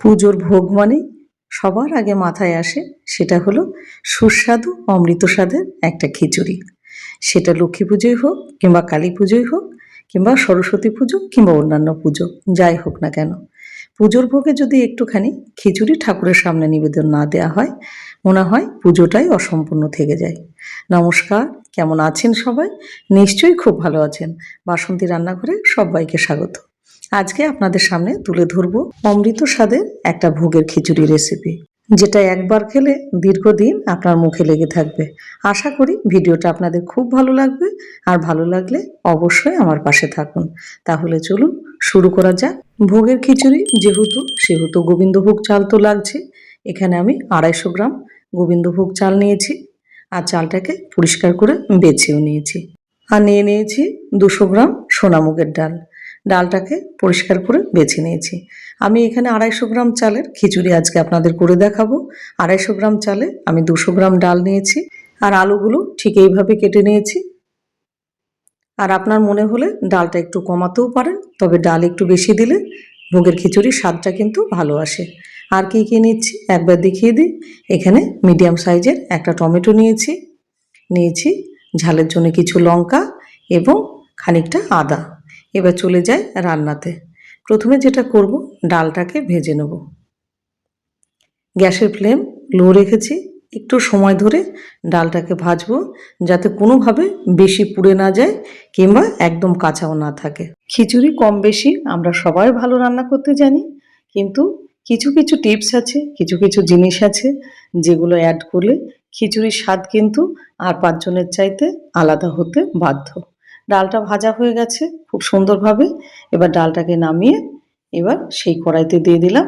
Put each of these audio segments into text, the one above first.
পুজোর ভোগ মানে সবার আগে মাথায় আসে সেটা হলো সুস্বাদু অমৃত স্বাদের একটা খিচুড়ি। সেটা লক্ষ্মী পুজোই হোক কিংবা কালী পুজোই হোক কিংবা সরস্বতী পুজো কিংবা অন্যান্য পুজো, যাই হোক না কেন। পুজোর ভোগে যদি একটুখানি খিচুড়ি ঠাকুরের সামনে নিবেদন না দেওয়া হয়, মনে হয় পুজোটাই অসম্পূর্ণ থেকে যায়। নমস্কার, কেমন আছেন সবাই? নিশ্চয়ই খুব ভালো আছেন। বাসন্তী রান্নাঘরে সবাইকে স্বাগত। আজকে আপনাদের সামনে তুলে ধরব অমৃত স্বাদের একটা ভোগের খিচুড়ি রেসিপি যেটা একবার খেলে দীর্ঘদিন আপনার মুখে লেগে থাকবে। আশা করি ভিডিওটা আপনাদের খুব ভালো লাগবে, আর ভালো লাগলে অবশ্যই আমার পাশে থাকুন। তাহলে চলুন শুরু করা যাক। ভোগের খিচুড়ি যেহেতু, সেহেতু গোবিন্দভোগ চাল তো লাগছে। এখানে আমি আড়াইশো গ্রাম গোবিন্দভোগ চাল নিয়েছি, আর চালটাকে পরিষ্কার করে বেছেও নিয়েছি। আর নিয়ে নিয়েছি দুশো গ্রাম সোনামুগের ডাল। ডালটাকে পরিষ্কার করে বেছে নিয়েছি। আমি এখানে আড়াইশো গ্রাম চালের খিচুড়ি আজকে আপনাদের করে দেখাবো। আড়াইশো গ্রাম চালে আমি দুশো গ্রাম ডাল নিয়েছি আর আলুগুলো ঠিক এইভাবে কেটে নিয়েছি। আর আপনার মনে হলে ডালটা একটু কমাতেও পারেন, তবে ডাল একটু বেশি দিলে ভোগের খিচুড়ির স্বাদটা কিন্তু ভালো আসে। আর কি কী নিচ্ছি একবার দেখিয়ে দিই। এখানে মিডিয়াম সাইজের একটা টমেটো নিয়েছি নিয়েছি ঝালের জন্য কিছু লঙ্কা এবং খানিকটা আদা। এবার চলে যাই রান্নাতে। প্রথমে যেটা করব, ডালটাকে ভেজে নেব। গ্যাসের ফ্লেম লো রেখেছি। একটু সময় ধরে ডালটাকে ভাজবো, যাতে কোনোভাবে বেশি পুড়ে না যায় কিংবা একদম কাঁচাও না থাকে। খিচুড়ি কম বেশি, আমরা সবাই ভালো রান্না করতে জানি, কিন্তু কিছু কিছু টিপস আছে, কিছু কিছু জিনিস আছে, যেগুলো অ্যাড করলে খিচুড়ির স্বাদ কিন্তু আর পাঁচজনের চাইতে আলাদা হতে বাধ্য। ডালটা ভাজা হয়ে গেছে খুব সুন্দরভাবে। এবার ডালটাকে নামিয়ে এবার সেই কড়াইতে দিয়ে দিলাম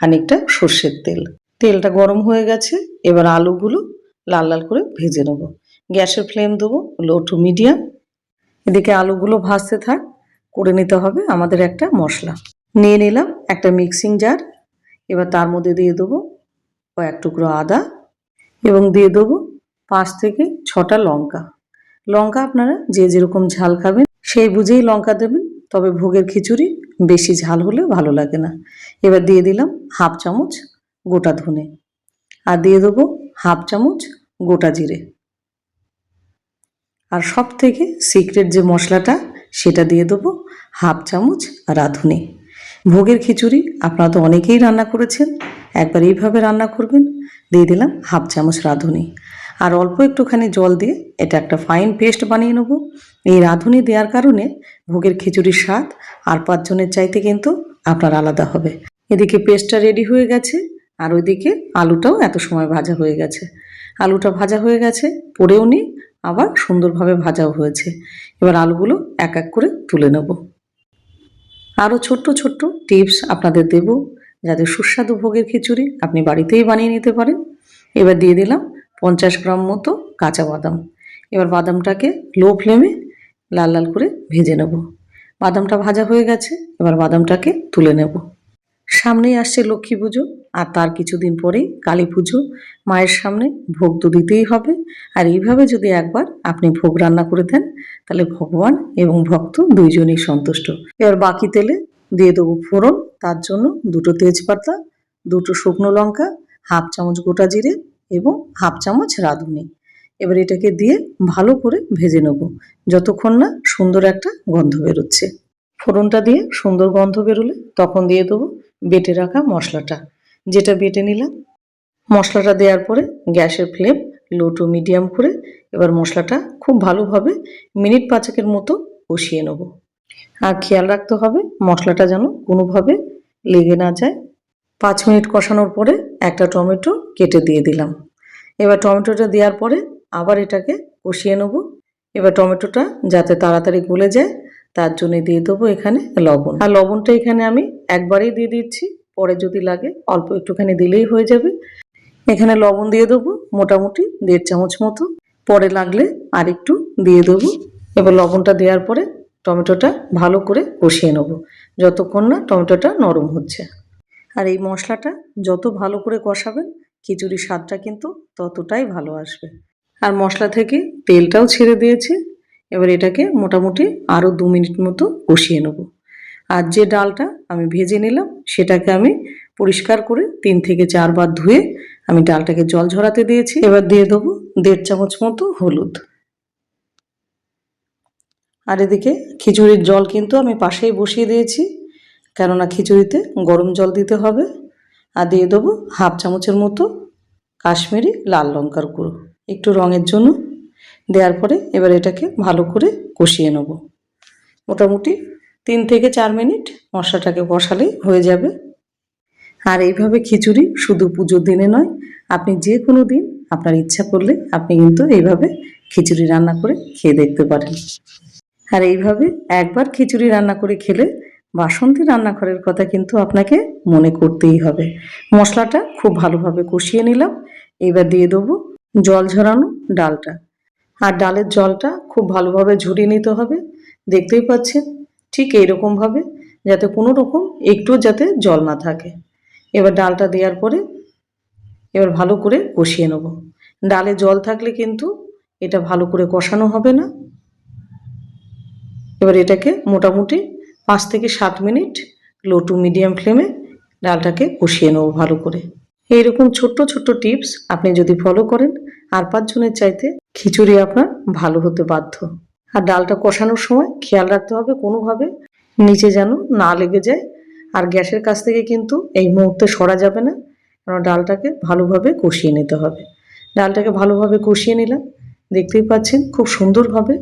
খানিকটা সর্ষের তেল। তেলটা গরম হয়ে গেছে, এবার আলুগুলো লাল লাল করে ভেজে নেব। গ্যাসের ফ্লেম দেবো লো টু মিডিয়াম। এদিকে আলুগুলো ভাজতে থাক, করে নিতে হবে আমাদের একটা মশলা। নিয়ে নিলাম একটা মিক্সিং জার। এবার তার মধ্যে দিয়ে দেবো কয়েক টুকরো আদা এবং দিয়ে দেবো পাঁচ থেকে ছটা লঙ্কা। লঙ্কা আপনারা যে যেরকম ঝাল খাবেন, সেই বুঝেই লঙ্কা দেবেন। তবে ভোগের খিচুড়ি বেশি ঝাল হলে ভালো লাগে না। এবার দিয়ে দিলাম হাফ চামচ গোটা ধনে। আর দিয়ে দেবো হাফ চামচ গোটা জিরে। আর সব থেকে সিক্রেট যে মশলাটা, সেটা দিয়ে দেবো হাফ চামচ রাঁধুনি। ভোগের খিচুড়ি আপনারা তো অনেকেই রান্না করেছেন, একবার এইভাবে রান্না করবেন। দিয়ে দিলাম হাফ চামচ রাঁধুনি। আর অল্প একটুখানি জল দিয়ে এটা একটা ফাইন পেস্ট বানিয়ে নেব। এই রাঁধুনি দেওয়ার কারণে ভোগের খিচুড়ির স্বাদ আর পাঁচজনের চাইতে কিন্তু আপনার আলাদা হবে। এদিকে পেস্টটা রেডি হয়ে গেছে আর ওইদিকে আলুটাও এত সময় ভাজা হয়ে গেছে। আলুটা ভাজা হয়ে গেছে পরেও নি, আবার সুন্দরভাবে ভাজাও হয়েছে। এবার আলুগুলো এক এক করে তুলে নেব। আরও ছোট্ট ছোট্ট টিপস আপনাদের দেব। যাতে সুস্বাদু ভোগের খিচুড়ি আপনি বাড়িতেই বানিয়ে নিতে পারেন। এবার দিয়ে দিলাম পঞ্চাশ গ্রাম মতো কাঁচা বাদাম। এবার বাদামটাকে লো ফ্লেমে লাল লাল করে ভেজে নেব। বাদামটা ভাজা হয়ে গেছে, এবার বাদামটাকে তুলে নেব। সামনেই আসছে লক্ষ্মী পুজো, আর তার কিছুদিন পরেই কালী পুজো। মায়ের সামনে ভোগ তো দিতেই হবে, আর এইভাবে যদি একবার আপনি ভোগ রান্না করে দেন, তাহলে ভগবান এবং ভক্ত দুইজনেই সন্তুষ্ট। এবার বাকি তেলে দিয়ে দেবো ফোড়ন। তার জন্য দুটো তেজপাতা, দুটো শুকনো লঙ্কা, হাফ চামচ গোটা জিরে এবং হাফ চামচ রাঁধুনি। এবার এটাকে দিয়ে ভালো করে ভেজে নেব। যতক্ষণ না সুন্দর একটা গন্ধ বেরোচ্ছে। ফোড়নটা দিয়ে সুন্দর গন্ধ বেরোলে তখন দিয়ে দেবো বেটে রাখা মশলাটা। যেটা বেটে নিলাম, মশলাটা দেওয়ার পরে গ্যাসের ফ্লেম লো টু মিডিয়াম করে এবার মশলাটা খুব ভালোভাবে মিনিট পাঁচেকের মতো কষিয়ে নেব। আর খেয়াল রাখতে হবে মশলাটা যেন কোনোভাবে লেগে না যায়। পাঁচ মিনিট কষানোর পরে একটা টমেটো কেটে দিয়ে দিলাম। এবার টমেটোটা দেওয়ার পরে আবার এটাকে কষিয়ে নেব। এবার টমেটোটা যাতে তাড়াতাড়ি গলে যায়, তার জন্য দিয়ে দেবো এখানে লবণ। আর লবণটা এখানে আমি একবারেই দিয়ে দিচ্ছি। পরে যদি লাগে, অল্প একটুখানি দিলেই হয়ে যাবে। এখানে লবণ দিয়ে দেবো মোটামুটি দেড় চামচ মতো। পরে লাগলে আর একটু দিয়ে দেবো। এবার লবণটা দেওয়ার পরে টমেটোটা ভালো করে কষিয়ে নেব। যতক্ষণ না টমেটোটা নরম হচ্ছে। আর এই মশলাটা যত ভালো করে কষাবেন খিচুড়ির স্বাদটা কিন্তু ততটাই ভালো আসবে। আর মশলা থেকে তেলটাও ছেড়ে দিয়েছে। এবার এটাকে মোটামুটি আরও দু মিনিট মতো কষিয়ে নেব। আর যে ডালটা আমি ভেজে নিলাম, সেটাকে আমি পরিষ্কার করে তিন থেকে চারবার ধুয়ে আমি ডালটাকে জল ঝরাতে দিয়েছি। এবার দিয়ে দেবো দেড় চামচ মতো হলুদ। আর এদিকে খিচুড়ির জল কিন্তু আমি পাশেই বসিয়ে দিয়েছি। কেননা খিচুড়িতে গরম জল দিতে হবে আর দিয়ে দেবো হাফ চামচের মতো কাশ্মীরি লাল লঙ্কার গুঁড়ো। একটু রঙের জন্য দেওয়ার পরে এবার এটাকে ভালো করে কষিয়ে নেব। মোটামুটি তিন থেকে চার মিনিট মশলাটাকে বসালেই হয়ে যাবে। আর এইভাবে খিচুড়ি শুধু পুজোর দিনে নয়, আপনি যে কোনো দিন আপনার ইচ্ছা করলে আপনি কিন্তু এইভাবে খিচুড়ি রান্না করে খেয়ে দেখতে পারেন। আর এইভাবে একবার খিচুড়ি রান্না করে খেলে বাসন্তী রান্নাঘরের কথা কিন্তু আপনাকে মনে করতেই হবে। মশলাটা খুব ভালোভাবে কষিয়ে নিলাম। এবার দিয়ে দেবো জল ঝরানো ডালটা। আর ডালের জলটা খুব ভালোভাবে ঝরিয়ে নিতে হবে। দেখতেই পাচ্ছেন, ঠিক এইরকমভাবে যাতে কোনো রকম একটু যাতে জল না থাকে। এবার ডালটা দেওয়ার পরে এবার ভালো করে কষিয়ে নেব। ডালে জল থাকলে কিন্তু এটা ভালো করে কষানো হবে না। এবার এটাকে মোটামুটি পাঁচ থেকে সাত মিনিট লো টু মিডিয়াম ফ্লেমে ডালটাকে কষিয়ে নেব ভালো করে। এইরকম ছোট্ট ছোট্ট টিপস আপনি যদি ফলো করেন, আর পাঁচজনের চাইতে খিচুড়ি আপনার ভালো হতে বাধ্য। আর ডালটা কষানোর সময় খেয়াল রাখতে হবে কোনোভাবে নিচে যেন না লেগে যায়। আর গ্যাসের কাছ থেকে কিন্তু এই মুহূর্তে সরা যাবে না, কারণ ডালটাকে ভালোভাবে কষিয়ে নিতে হবে। ডালটাকে ভালোভাবে কষিয়ে নিলাম। দেখতেই পাচ্ছেন খুব সুন্দরভাবে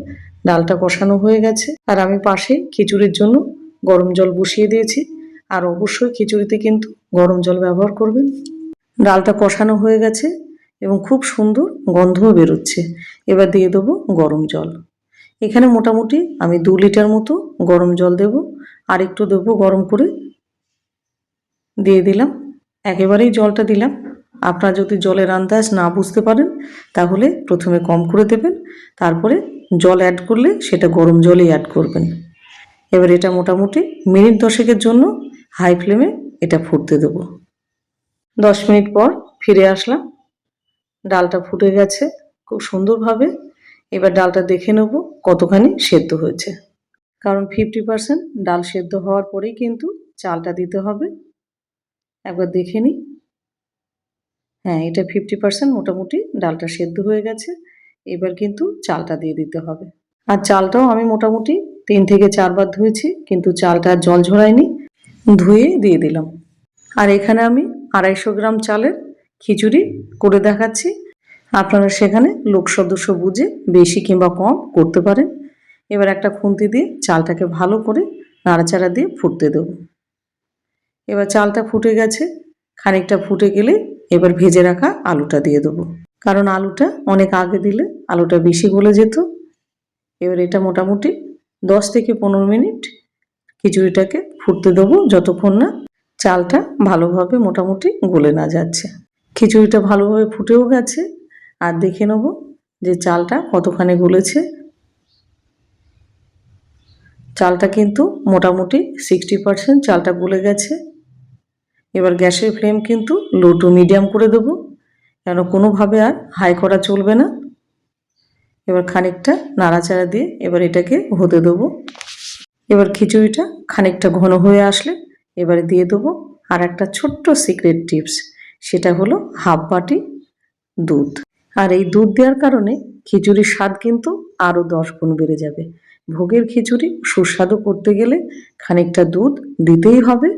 ডালটা কষানো হয়ে গেছে। আর আমি পাশে খিচুড়ির জন্য গরম জল বসিয়ে দিয়েছি। আর অবশ্যই খিচুড়িতে কিন্তু গরম জল ব্যবহার করবেন। ডালটা কষানো হয়ে গেছে এবং খুব সুন্দর গন্ধও বেরোচ্ছে। এবার দিয়ে দেবো গরম জল। এখানে মোটামুটি আমি দু লিটার মতো গরম জল দেব। আর একটু দেবো গরম করে। দিয়ে দিলাম। একেবারেই জলটা দিলাম। আপনারা যদি জলের আন্দাজ না বুঝতে পারেন, তাহলে প্রথমে কম করে দেবেন। তারপরে জল অ্যাড করলে সেটা গরম জলেই অ্যাড করবেন। এবার এটা মোটামুটি মিনিট দশেকের জন্য হাই ফ্লেমে এটা ফুটতে দেবো। দশ মিনিট পর ফিরে আসলাম। ডালটা ফুটে গেছে খুব সুন্দরভাবে। এবার ডালটা দেখে নেব কতখানি সেদ্ধ হয়েছে। কারণ ফিফটি পার্সেন্ট ডাল সেদ্ধ হওয়ার পরেই কিন্তু চালটা দিতে হবে। একবার দেখে নিই। হ্যাঁ এটা ফিফটি পার্সেন্ট মোটামুটি ডালটা সেদ্ধ হয়ে গেছে। এবার কিন্তু চালটা দিয়ে দিতে হবে। আর চালটাও আমি মোটামুটি তিন থেকে চারবার ধুয়েছি, কিন্তু চালটা জল ঝরায়নি, ধুয়ে দিয়ে দিলাম। আর এখানে আমি আড়াইশো গ্রাম চালের খিচুড়ি করে দেখাচ্ছি। আপনারা সেখানে লোক সদস্য বুঝে বেশি কিংবা কম করতে পারেন। এবার একটা খুন্তি দিয়ে চালটাকে ভালো করে নাড়াচাড়া দিয়ে ফুটতে দেবো। এবার চালটা ফুটে গেছে, খানিকটা ফুটে গেলে এবার ভেজে রাখা আলুটা দিয়ে দেবো। কারণ আলুটা অনেক আগে দিলে আলুটা বেশি গলে যেত। এবার এটা মোটামুটি দশ থেকে পনেরো মিনিট খিচুড়িটাকে ফুটতে দেবো যতক্ষণ না চালটা ভালোভাবে মোটামুটি গলে না যাচ্ছে। খিচুড়িটা ভালোভাবে ফুটেও গেছে। আর দেখে নেব যে চালটা কতখানি গলেছে। চালটা কিন্তু মোটামুটি সিক্সটি পারসেন্ট চালটা গলে গেছে। এবার গ্যাসের ফ্লেম কিন্তু লো টু মিডিয়াম করে দেবো। কেন কোনোভাবে আর হাই করা চলবে না। এবার খানিকটা নাড়াচাড়া দিয়ে এবার এটাকে হতে দেবো। এবার খিচুড়িটা খানিকটা ঘন হয়ে আসলে এবারে দিয়ে দেবো আর একটা ছোট্ট সিক্রেট টিপস সেটা হলো হাফ বাটি দুধ। আর এই দুধ দেওয়ার কারণে খিচুড়ির স্বাদ কিন্তু আরও দশ গুণ বেড়ে যাবে। ভোগের খিচুড়ি সুস্বাদু করতে গেলে খানিকটা দুধ দিতেই হবে।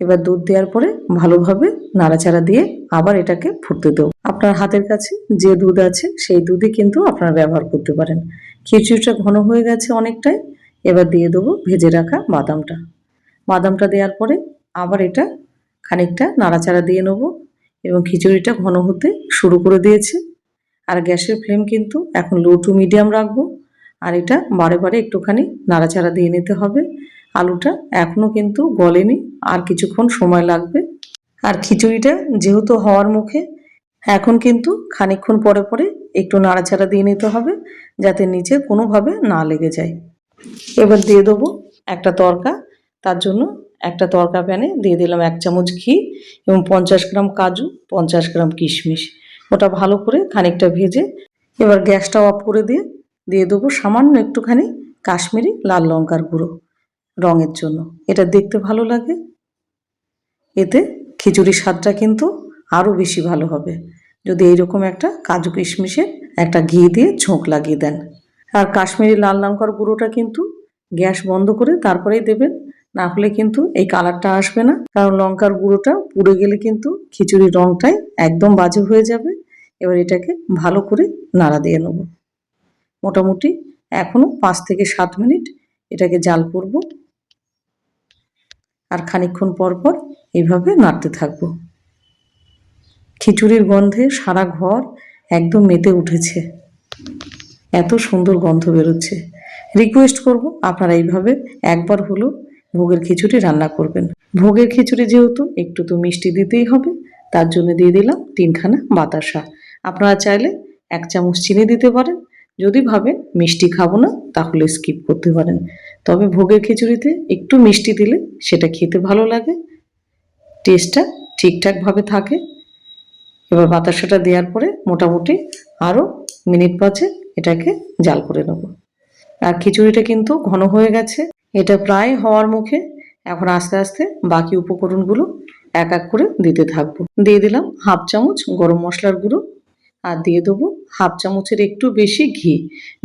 এবার দুধ দেওয়ার পরে ভালোভাবে নাড়াচাড়া দিয়ে আবার এটাকে ফুটতে দেবো। আপনার হাতের কাছে যে দুধ আছে, সেই দুধই কিন্তু আপনারা ব্যবহার করতে পারেন। খিচুড়িটা ঘন হয়ে গেছে অনেকটাই। এবার দিয়ে দেবো ভেজে রাখা বাদামটা। বাদামটা দেওয়ার পরে আবার এটা খানিকটা নাড়াচাড়া দিয়ে নেব এবং খিচুড়িটা ঘন হতে শুরু করে দিয়েছে। আর গ্যাসের ফ্লেম কিন্তু এখন লো টু মিডিয়াম রাখব। আর এটা বারে বারে একটুখানি নাড়াচাড়া দিয়ে নিতে হবে। আলুটা এখনও কিন্তু গলেনি, আর কিছুক্ষণ সময় লাগবে। আর খিচুড়িটা যেহেতু হওয়ার মুখে, এখন কিন্তু খানিকক্ষণ পরে পরে একটু নাড়াচাড়া দিয়ে নিতে হবে, যাতে নিচে কোনোভাবে না লেগে যায়। এবার দিয়ে দেবো একটা তরকা, তার জন্য একটা তরকা প্যানে দিয়ে দিলাম এক চামচ ঘি এবং পঞ্চাশ গ্রাম কাজু, পঞ্চাশ গ্রাম কিশমিশ। ওটা ভালো করে খানিকটা ভেজে এবার গ্যাসটা অফ করে দিয়ে দিয়ে দেবো সামান্য একটুখানি কাশ্মীরি লাল লঙ্কার গুঁড়ো। রঙের জন্য। এটা দেখতে ভালো লাগে। এতে খিচুড়ির স্বাদটা কিন্তু আরও বেশি ভালো হবে। যদি এইরকম একটা কাজু কিশমিশের একটা ঘি দিয়ে ঝোঁক লাগিয়ে দেন। আর কাশ্মীরি লাল লঙ্কার গুঁড়োটা কিন্তু গ্যাস বন্ধ করে তারপরেই দেবেন। না হলে কিন্তু এই কালারটা আসবে না। কারণ লঙ্কার গুঁড়োটা পুড়ে গেলে কিন্তু খিচুড়ির রঙটাই একদম বাজে হয়ে যাবে। এবার এটাকে ভালো করে নাড়া দিয়ে নেব। মোটামুটি এখনও পাঁচ থেকে সাত মিনিট এটাকে জাল করব। আর খানিকক্ষণ পর পর এইভাবে নাড়তে থাকব। খিচুড়ির গন্ধে সারা ঘর একদম মেতে উঠেছে। এত সুন্দর গন্ধ বেরোচ্ছে। রিকোয়েস্ট করব আপনারা এইভাবে একবার হলো ভোগের খিচুড়ি রান্না করবেন। ভোগের খিচুড়ি যেহেতু একটু তো মিষ্টি দিতেই হবে, তার জন্য দিয়ে দিলাম তিনখানা বাতাসা। আপনারা চাইলে এক চামচ চিনি দিতে পারেন যদি ভাবেন মিষ্টি খাব না, তাহলে স্কিপ করতে পারেন। তবে ভোগের খিচুড়িতে একটু মিষ্টি দিলে সেটা খেতে ভালো লাগে। টেস্টটা ঠিকঠাকভাবে থাকে। এবার বাতাসাটা দেওয়ার পরে মোটামুটি আরও মিনিট পাঁচে এটাকে জাল করে নেব। আর খিচুড়িটা কিন্তু ঘন হয়ে গেছে। এটা প্রায় হওয়ার মুখে এখন আস্তে আস্তে বাকি উপকরণগুলো এক এক করে দিতে থাকব। দিয়ে দিলাম হাফ চামচ গরম মশলার গুঁড়ো। আর দিয়ে দেবো হাফ চামচের একটু বেশি ঘি।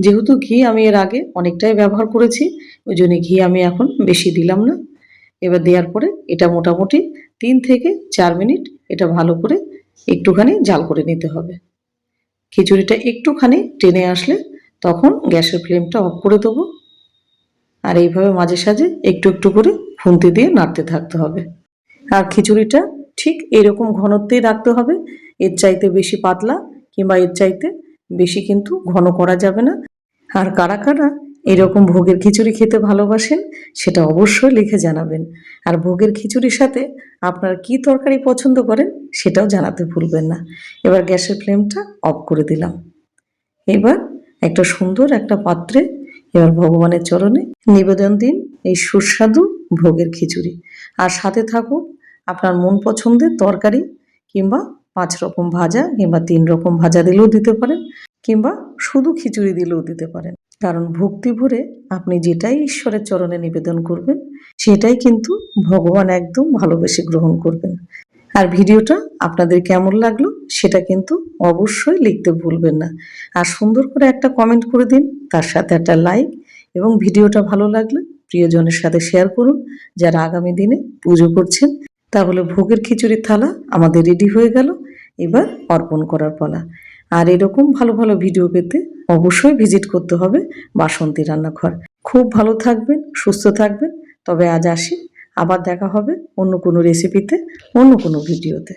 যেহেতু ঘি আমি এর আগে অনেকটাই ব্যবহার করেছি, ওই জন্য ঘি আমি এখন বেশি দিলাম না। এবার দেওয়ার পরে এটা মোটামুটি তিন থেকে চার মিনিট এটা ভালো করে একটুখানি জাল করে নিতে হবে। খিচুড়িটা একটুখানি টেনে আসলে তখন গ্যাসের ফ্লেমটা অফ করে দেবো। আর এইভাবে মাঝে সাঝে একটু একটু করে খুন্তি দিয়ে নাড়তে থাকতে হবে। আর খিচুড়িটা ঠিক এরকম ঘনত্বেই রাখতে হবে, এর চাইতে বেশি পাতলা কিংবা এর চাইতে বেশি কিন্তু ঘন করা যাবে না। আর কারা কারা এরকম ভোগের খিচুড়ি খেতে ভালোবাসেন, সেটা অবশ্যই লিখে জানাবেন। আর ভোগের খিচুড়ির সাথে আপনারা কি তরকারি পছন্দ করেন, সেটাও জানাতে ভুলবেন না। এবার গ্যাসের ফ্লেমটা অফ করে দিলাম। এবার একটা সুন্দর একটা পাত্রে এবার ভগবানের চরণে নিবেদন দিন এই সুস্বাদু ভোগের খিচুড়ি। আর সাথে থাকুক আপনার মন পছন্দের তরকারি কিংবা পাঁচ রকম ভাজা কিংবা তিন রকম ভাজা দিলেও দিতে পারেন, কিংবা শুধু খিচুড়ি দিলেও দিতে পারেন। কারণ ভক্তি ভরে আপনি যেটাই ঈশ্বরের চরণে নিবেদন করবেন, সেটাই কিন্তু ভগবান একদম ভালোবেসে গ্রহণ করবেন। আর ভিডিওটা আপনাদের কেমন লাগল, সেটা কিন্তু অবশ্যই লিখতে ভুলবেন না। আর সুন্দর করে একটা কমেন্ট করে দিন, তার সাথে একটা লাইক এবং ভিডিওটা ভালো লাগলে প্রিয়জনের সাথে শেয়ার করুন, যারা আগামী দিনে পুজো করছেন। তাহলে ভোগের খিচুড়ির থালা আমাদের রেডি হয়ে গেল, এবার অর্পণ করার পালা। আর এরকম ভালো ভালো ভিডিও পেতে অবশ্যই ভিজিট করতে হবে বাসন্তী রান্নাঘর। খুব ভালো থাকবেন, সুস্থ থাকবেন, তবে আজ আসি, আবার দেখা হবে অন্য কোনো রেসিপিতে অন্য কোনো ভিডিওতে